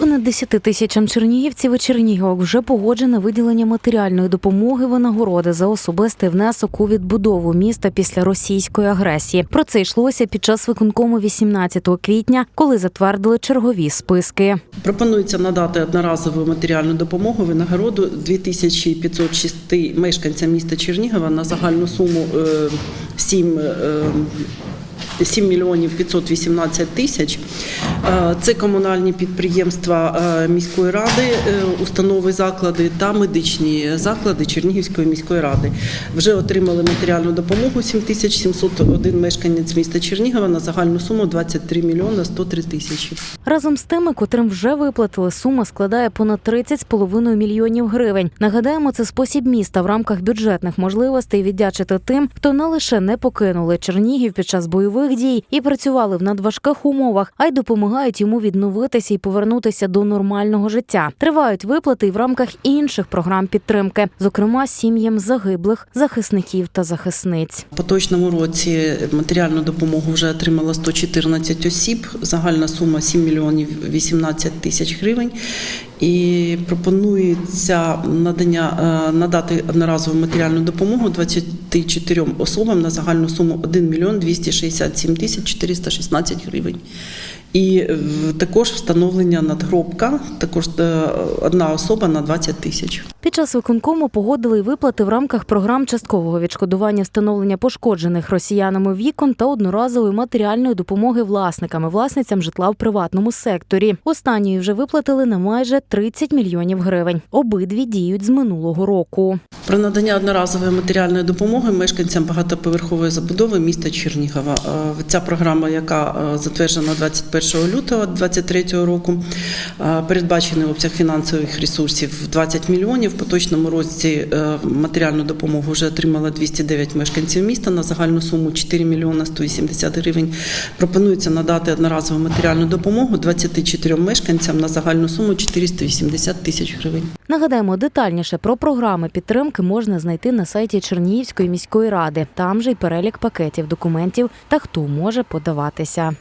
Понад 10 тисячам чернігівців і чернігівок вже погоджено виділення матеріальної допомоги винагороди за особистий внесок у відбудову міста після російської агресії. Про це йшлося під час виконкому 18 квітня, коли затвердили чергові списки. Пропонується надати одноразову матеріальну допомогу винагороду 2506 мешканцям міста Чернігова на загальну суму е, 7 е, 7 мільйонів 518 тисяч. Е, Це комунальні підприємства е, міської ради, е, установи, заклади та медичні заклади Чернігівської міської ради. Вже отримали матеріальну допомогу 7701 мешканець міста Чернігова на загальну суму 23 мільйони 103 тисячі. Разом з тими, котрим вже виплатили, сума складає понад 30,5 мільйонів гривень. Нагадаємо, це спосіб міста в рамках бюджетних можливостей віддячити тим, хто не лише не покинули Чернігів під час бойових дій і працювали в надважких умовах, а й допомагають йому відновитися і повернутися до нормального життя. Тривають виплати в рамках інших програм підтримки, зокрема сім'ям загиблих захисників та захисниць. В поточному році матеріальну допомогу вже отримало 114 осіб. Загальна сума 7 мільйонів 18 тисяч гривень. І пропонується надання е, надати одноразову матеріальну допомогу 24 особам на загальну суму 1 мільйон 267 тисяч 416 гривень. І також встановлення надгробка, також е, одна особа на 20 тисяч. Під час виконкому погодили й виплати в рамках програм часткового відшкодування встановлення пошкоджених росіянами вікон та одноразової матеріальної допомоги власниками власницям житла в приватному секторі. Останньої вже виплатили на майже 30 мільйонів гривень. Обидві діють з минулого року. Про надання одноразової матеріальної допомоги мешканцям багатоповерхової забудови міста Чернігова. Е, Ця програма, яка е, затверджена 21 лютого 2023 року, передбачений обсяг фінансових ресурсів 20 мільйонів. В поточному році е, матеріальну допомогу вже отримала 209 мешканців міста на загальну суму 4 мільйона 180 гривень. Пропонується надати одноразову матеріальну допомогу 24 мешканцям на загальну суму 480 тисяч гривень. Нагадаємо, детальніше про програми підтримки можна знайти на сайті Чернігівської міської ради. Там же й перелік пакетів документів та хто може подаватися.